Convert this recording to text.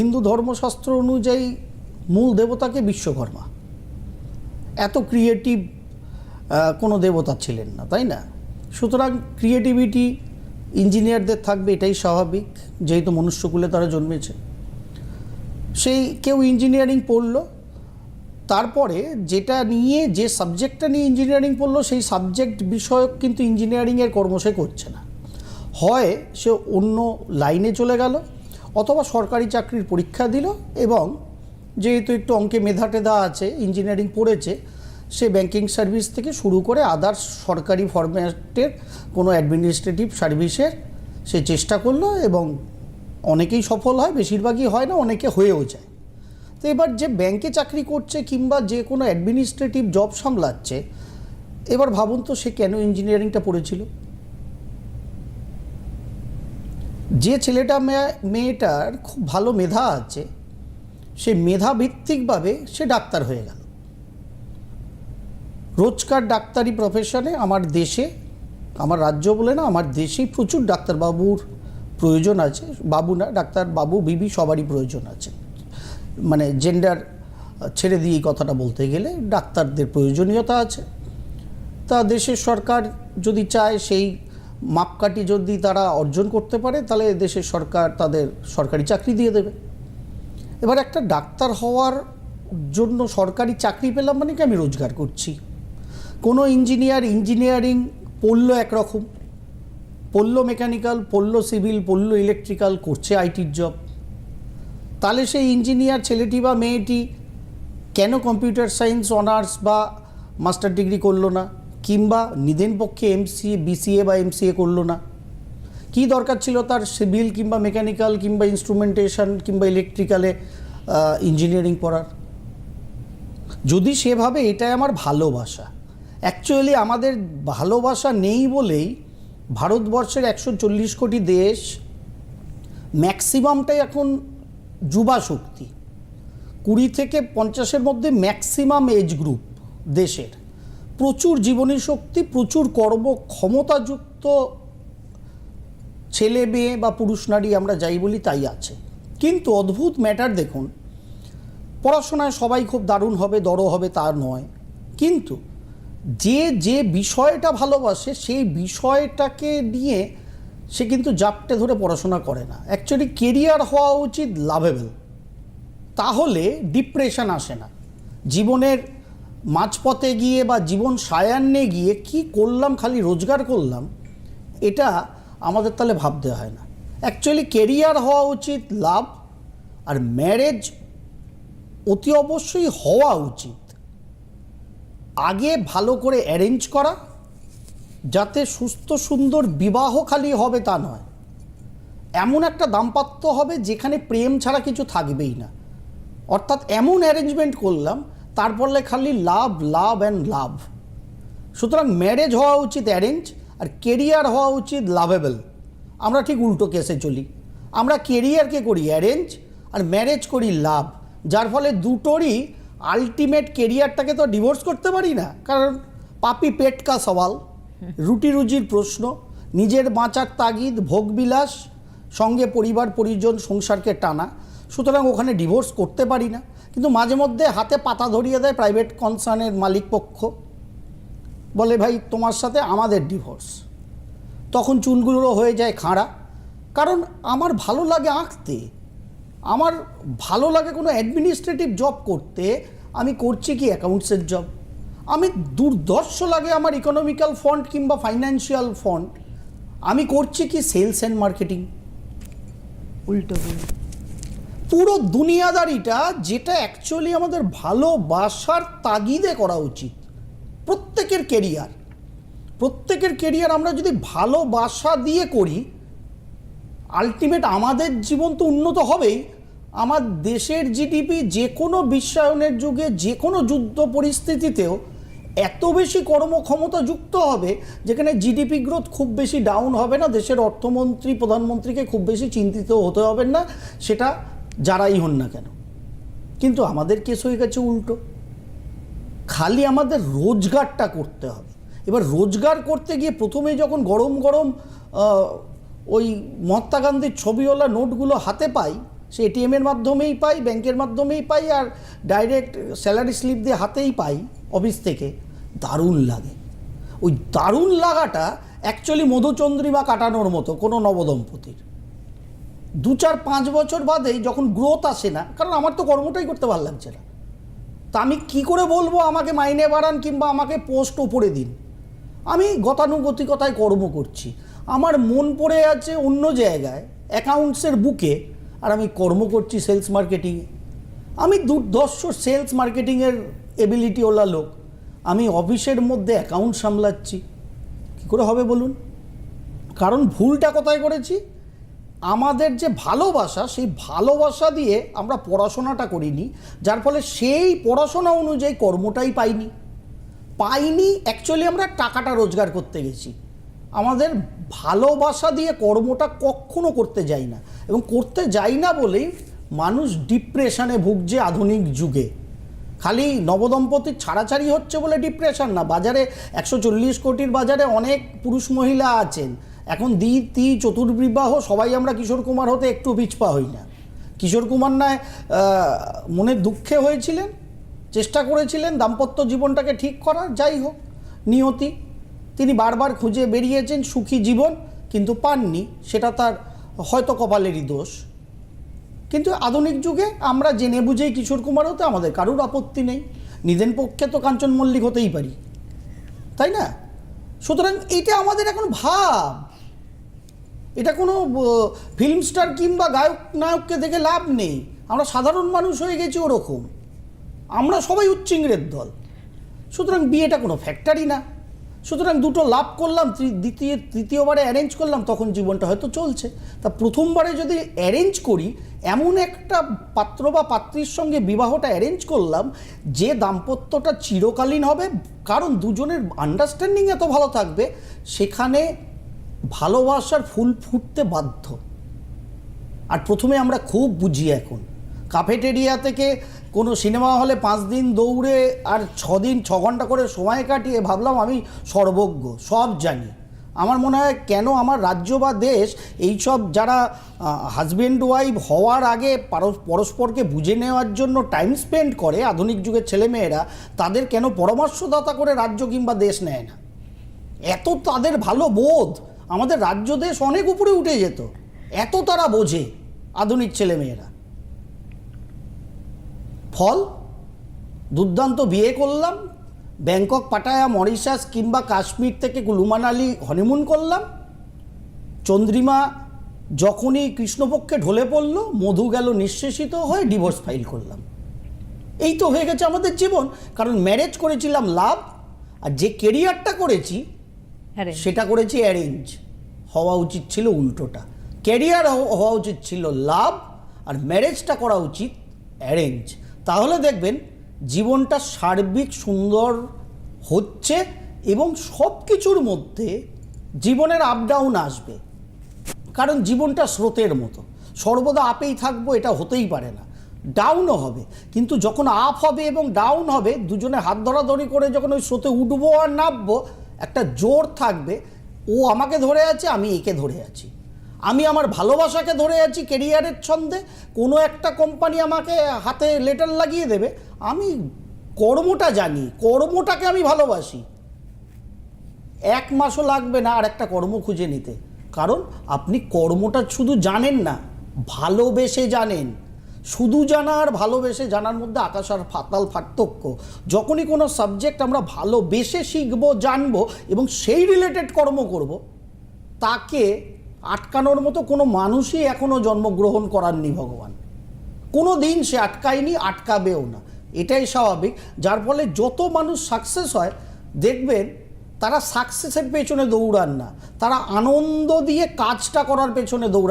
হিন্দু ধর্মশাস্ত্র অনুযায়ী মূল দেবতাকে বিশ্বকর্মা। এত ক্রিয়েটিভ কোনো দেবতা ছিলেন না, তাই না? সুতরাং ক্রিয়েটিভিটি ইঞ্জিনিয়ারদের থাকবে, এটাই স্বাভাবিক, যেহেতু মনুষ্যকুলে তারা জন্মেছে। সেই কেউ ইঞ্জিনিয়ারিং পড়ল, তারপরে যেটা নিয়ে, যে সাবজেক্টটা নিয়ে ইঞ্জিনিয়ারিং পড়ল, সেই সাবজেক্ট বিষয়ক কিন্তু ইঞ্জিনিয়ারিংয়ের কর্ম সে করছে না। হয় সে অন্য লাইনে চলে গেল অথবা সরকারি চাকরির পরীক্ষা দিল এবং যেহেতু একটু অঙ্কে মেধা টেধা আছে ইঞ্জিনিয়ারিং পড়েছে, সে ব্যাংকিং সার্ভিস থেকে শুরু করে আদার্স সরকারি ফরম্যাটের কোনো অ্যাডমিনিস্ট্রেটিভ সার্ভিসের সে চেষ্টা করল এবং অনেকেই সফল হয়, বেশিরভাগই হয় না, অনেকে হয়েও যায়। তো এবার যে ব্যাংকে চাকরি করছে কিংবা যে কোনো অ্যাডমিনিস্ট্রেটিভ জব সামলাচ্ছে, এবার ভাবুন তো সে কেন ইঞ্জিনিয়ারিংটা পড়েছিল? যে ছেলেটা মেয়ে- মেয়েটার খুব ভালো মেধা আছে, সে মেধা ভিত্তিকভাবে সে ডাক্তার হয়ে গেল। রোজকার ডাক্তারি প্রফেশনে আমার দেশে, আমার রাজ্য বলে না, আমার দেশেই প্রচুর ডাক্তারবাবুর প্রয়োজন আছে। বাবু না, ডাক্তার বাবু, বিবি সবারই প্রয়োজন আছে। মানে জেন্ডার ছেড়ে দিয়ে এই কথাটা বলতে গেলে ডাক্তারদের প্রয়োজনীয়তা আছে। তা দেশের সরকার যদি চায় সেই মাপকাঠি যদি তারা অর্জন করতে পারে, তাহলে দেশের সরকার তাদের সরকারি চাকরি দিয়ে দেবে। এবার একটা ডাক্তার হওয়ার জন্য সরকারি চাকরি পেলাম মানে কি আমি রোজগার করছি। কোনো ইঞ্জিনিয়ার ইঞ্জিনিয়ারিং পড়ল একরকম, পড়ল মেকানিক্যাল, পড়ল সিভিল, পড়ল ইলেকট্রিক্যাল, করছে আইটির জব। তাহলে সেই ইঞ্জিনিয়ার ছেলেটি বা মেয়েটি কেন কম্পিউটার সায়েন্স, অনার্স বা মাস্টার ডিগ্রি করল না? কিংবা নিদেন পক্ষে এমসিএ বিসিএ বা এমসিএ করল না। কী দরকার ছিল তার সিভিল কিংবা মেকানিক্যাল কিংবা ইনস্ট্রুমেন্টেশন কিংবা ইলেকট্রিক্যালে ইঞ্জিনিয়ারিং পড়ার? যদি সেভাবে এটাই আমার ভালোবাসা অ্যাকচুয়ালি আমাদের ভালোবাসা নেই বলেই ভারতবর্ষের একশো চল্লিশ কোটি দেশ ম্যাক্সিমামটাই এখন যুবা শক্তি। কুড়ি থেকে পঞ্চাশের মধ্যে ম্যাক্সিমাম এজ গ্রুপ দেশের। প্রচুর জীবনী শক্তি, প্রচুর কর্ম ক্ষমতাযুক্ত ছেলে মেয়ে বা পুরুষ নারী আমরা যাই বলি তাই আছে। কিন্তু অদ্ভুত ম্যাটার দেখুন, পড়াশোনায় সবাই খুব দারুণ হবে দড়ো হবে তা নয়। কিন্তু যে যে বিষয়টা ভালোবাসে, সেই বিষয়টাকে নিয়ে সে কিন্তু জাপটে ধরে পড়াশোনা করে না। অ্যাকচুয়ালি কেরিয়ার হওয়া উচিত লাভেবল তাহলে ডিপ্রেশন আসে না। জীবনের মাঝপথে গিয়ে বা জীবন সায়ান্নে গিয়ে কি করলাম, খালি রোজগার করলাম, এটা আমাদের তাহলে ভাবতে হয় না। অ্যাকচুয়ালি কেরিয়ার হওয়া উচিত, লাভ আর ম্যারেজ অতি অবশ্যই হওয়া উচিত। আগে ভালো করে অ্যারেঞ্জ করা, যাতে সুস্থ সুন্দর বিবাহ খালি হবে তা নয়। এমন একটা দাম্পত্য হবে যেখানে প্রেম ছাড়া কিছু থাকবেই না। অর্থাৎ এমন অ্যারেঞ্জমেন্ট করলাম তার ফলে খালি লাভ লাভ অ্যান্ড লাভ। সুতরাং ম্যারেজ হওয়া উচিত অ্যারেঞ্জ আর কেরিয়ার হওয়া উচিত লাভেবল আমরা ঠিক উল্টো কেসে চলি। আমরা কেরিয়ারকে করি অ্যারেঞ্জ আর ম্যারেজ করি লাভ। যার ফলে দুটোরই আলটিমেট কেরিয়ারটাকে তো ডিভোর্স করতে পারি না। কারণ পাপি পেটকা সওয়াল, রুটি রুজির প্রশ্ন, নিজের বাঁচার তাগিদ ভোগবিলাস সঙ্গে পরিবার, পরিজন, সংসারকে টানা। সুতরাং ওখানে ডিভোর্স করতে পারি না। কিন্তু মাঝে মধ্যে হাতে পাতা ধরিয়ে দেয় প্রাইভেট কনসার্নের মালিক পক্ষ। বলে, ভাই, তোমার সাথে আমাদের ডিভোর্স তখন চুলগুলো হয়ে যায় খাঁড়া। কারণ আমার ভালো লাগে আঁকতে। আমার ভালো লাগে কোনো অ্যাডমিনিস্ট্রেটিভ জব করতে। আমি করছি কি অ্যাকাউন্টসের জব আমি দুর্দর্শ লাগে আমার ইকোনমিক্যাল ফন্ড কিংবা ফাইন্যান্সিয়াল ফন্ড আমি করছি কি সেলস অ্যান্ড মার্কেটিং উল্টো পুরো দুনিয়াদারিটা যেটা অ্যাকচুয়ালি আমাদের ভালোবাসার তাগিদে করা উচিত। প্রত্যেকের কেরিয়ার প্রত্যেকের কেরিয়ার আমরা যদি ভালোবাসা দিয়ে করি আলটিমেট আমাদের জীবন তো উন্নত হবেই। আমার দেশের জিডিপি যে কোনো বিশ্বায়নের যুগে যে কোনো যুদ্ধ পরিস্থিতিতেও এত বেশি কর্মক্ষমতা যুক্ত হবে, যেখানে জিডিপি গ্রোথ খুব বেশি ডাউন হবে না, দেশের অর্থমন্ত্রী, প্রধানমন্ত্রীকে খুব বেশি চিন্তিত হতে হবে না। সেটা যারাই হন না কেন? কিন্তু আমাদের কেস হয়ে গেছে উল্টো। খালি আমাদের রোজগারটা করতে হবে। এবার রোজগার করতে গিয়ে প্রথমে যখন গরম গরম ওই মহাত্মা গান্ধীর ছবিওয়ালা নোটগুলো হাতে পাই, সে এটিএমের মাধ্যমেই পাই, ব্যাংকের মাধ্যমেই পাই, আর ডাইরেক্ট স্যালারি স্লিপ দিয়ে হাতেই পাই অফিস থেকে, দারুণ লাগে। ওই দারুণ লাগাটা অ্যাকচুয়ালি মধুচন্দ্রিমা কাটানোর মতো কোনো নবদম্পতির। দু চার পাঁচ বছর বাদেই যখন গ্রোথ আসে না, কারণ আমার তো কর্মটাই করতে ভালো লাগছে না। তা আমি কি করে বলব আমাকে মাইনে বাড়ান কিংবা আমাকে পোস্ট ওপরে দিন? আমি গতানুগতিকতায় কর্ম করছি। আমার মন পড়ে আছে অন্য জায়গায় অ্যাকাউন্টসের বুকে আর আমি কর্ম করছি সেলস মার্কেটিংয়ে আমি দুর্ধর্ষ সেলস মার্কেটিংয়ের এবিলিটিওয়ালা লোক। আমি অফিসের মধ্যে অ্যাকাউন্ট সামলাচ্ছি। কী করে হবে বলুন? কারণ ভুলটা কোথায় করেছি? আমাদের যে ভালোবাসা, সেই ভালোবাসা দিয়ে আমরা পড়াশোনাটা করিনি, যার ফলে সেই পড়াশোনা অনুযায়ী কর্মটাই পাইনি। পাইনি অ্যাকচুয়ালি আমরা টাকাটা রোজগার করতে গেছি। আমাদের ভালোবাসা দিয়ে কর্মটা কখনো করতে যাই না। এবং করতে যাই না বলেই মানুষ ডিপ্রেশনে ভুগছে আধুনিক যুগে। খালি নবদম্পতির ছাড়াছাড়ি হচ্ছে বলে ডিপ্রেশন না। বাজারে একশো চল্লিশ কোটির বাজারে অনেক পুরুষ মহিলা আছেন। এখন দ্বি তি চতুর্বিবাহ সবাই আমরা কিশোর কুমার হতে একটু পিছপা হই না। কিশোর কুমার নয় মনের দুঃখে হয়েছিলেন, চেষ্টা করেছিলেন দাম্পত্য জীবনটাকে ঠিক করার, যাই হোক, নিয়তি। তিনি বারবার খুঁজে বেরিয়েছেন সুখী জীবন, কিন্তু পাননি, সেটা তার হয়তো কপালেরই দোষ। কিন্তু আধুনিক যুগে আমরা জেনে বুঝেই কিশোর কুমার হতে আমাদের কারুর আপত্তি নেই। নিদেন পক্ষে তো কাঞ্চন মল্লিক হতেই পারি। তাই না? সুতরাং এটা আমাদের এখন ভাব। এটা কোনো ফিল্ম স্টার কিংবা গায়ক নায়ককে দেখে লাভ নেই। আমরা সাধারণ মানুষ হয়ে গেছি ওরকম। আমরা সবাই উচ্চিংড়ের দল। সুতরাং বিয়েটা কোনো ফ্যাক্টরি না। সুতরাং দুটো লাভ করলাম দ্বিতীয়, তৃতীয়বারে অ্যারেঞ্জ করলাম, তখন জীবনটা হয়তো চলছে। তা প্রথমবারে যদি অ্যারেঞ্জ করি, এমন একটা পাত্র বা পাত্রীর সঙ্গে বিবাহটা অ্যারেঞ্জ করলাম, যে দাম্পত্যটা চিরকালীন হবে, কারণ দুজনের আন্ডারস্ট্যান্ডিং এত ভালো থাকবে, সেখানে ভালোবাসার ফুল ফুটতে বাধ্য। আর প্রথমে আমরা খুব বুঝি এখন। কাফেটেরিয়া থেকে কোনো সিনেমা হলে পাঁচ দিন দৌড়ে আর ছ দিন, ছ ঘণ্টা করে সময় কাটিয়ে ভাবলাম আমি সর্বজ্ঞ, সব জানি। আমার মনে হয় কেন আমার রাজ্য বা দেশ এইসব যারা হাজব্যান্ড ওয়াইফ হওয়ার আগে পরস্পরকে বুঝে নেওয়ার জন্য টাইম স্পেন্ড করে আধুনিক যুগের ছেলেমেয়েরা, তাদের কেন পরামর্শদাতা করে রাজ্য কিংবা দেশ নেয় না? এত তাদের ভালো বোধ। আমাদের রাজ্য দেশ অনেক উপরে উঠে যেত। এত তারা বোঝে আধুনিক ছেলেমেয়েরা। ফল, দুর্দান্ত বিয়ে করলাম, ব্যাংকক, পাটায়া, মরিশাস কিংবা কাশ্মীর থেকে কুলুমানালি হনিমুন করলাম। চন্দ্রিমা যখনই কৃষ্ণপক্ষে ঢলে পড়ল, মধু গেল নিঃশেষিত হয়ে ডিভোর্স ফাইল করলাম। এই তো হয়ে গেছে আমাদের জীবন, কারণ ম্যারেজ করেছিলাম লাভ, আর যে কেরিয়ারটা করেছি সেটা করেছি অ্যারেঞ্জ হওয়া উচিত ছিল উল্টোটা। ক্যারিয়ার হওয়া উচিত ছিল লাভ, আর ম্যারেজটা করা উচিত অ্যারেঞ্জ তাহলে দেখবেন, জীবনটা সার্বিক সুন্দর হচ্ছে এবং সব কিছুর মধ্যে জীবনের আপ ডাউন আসবে। কারণ জীবনটা স্রোতের মতো। সর্বদা আপেই থাকব, এটা হতেই পারে না। ডাউনও হবে। কিন্তু যখন আপ হবে এবং ডাউন হবে, দুজনে হাত ধরাধরি করে যখন ওই স্রোতে উঠবো আর নামবো একটা জোর থাকবে, ও আমাকে ধরে আছে, আমি একে ধরে আছি। আমি আমার ভালোবাসাকে ধরে আছি কেরিয়ারের ছন্দে, কোনো একটা কোম্পানি আমাকে হাতে লেটার লাগিয়ে দেবে, আমি কর্মটা জানি, কর্মটাকে আমি ভালোবাসি। এক মাসও লাগবে না আর একটা কর্ম খুঁজে নিতে। কারণ আপনি কর্মটা শুধু জানেন না, ভালোবেসে জানেন। শুধু জানা আর ভালোবেসে জানার মধ্যে আকাশ আর ফাতাল পার্থক্য। যখনই কোনো সাবজেক্ট আমরা ভালোবেসে শিখব, জানব এবং সেই রিলেটেড কর্ম করব, তাকে আটকানোর মতো কোনো মানুষই এখনও জন্মগ্রহণ করাননি ভগবান। কোনো দিন সে আটকায়নি, আটকাবেও না। এটাই স্বাভাবিক। যার ফলে যত মানুষ সাকসেস হয়, দেখবেন তারা সাকসেসের পেছনে দৌড়ান না। তারা আনন্দ দিয়ে কাজটা করার পেছনে দৌড়ান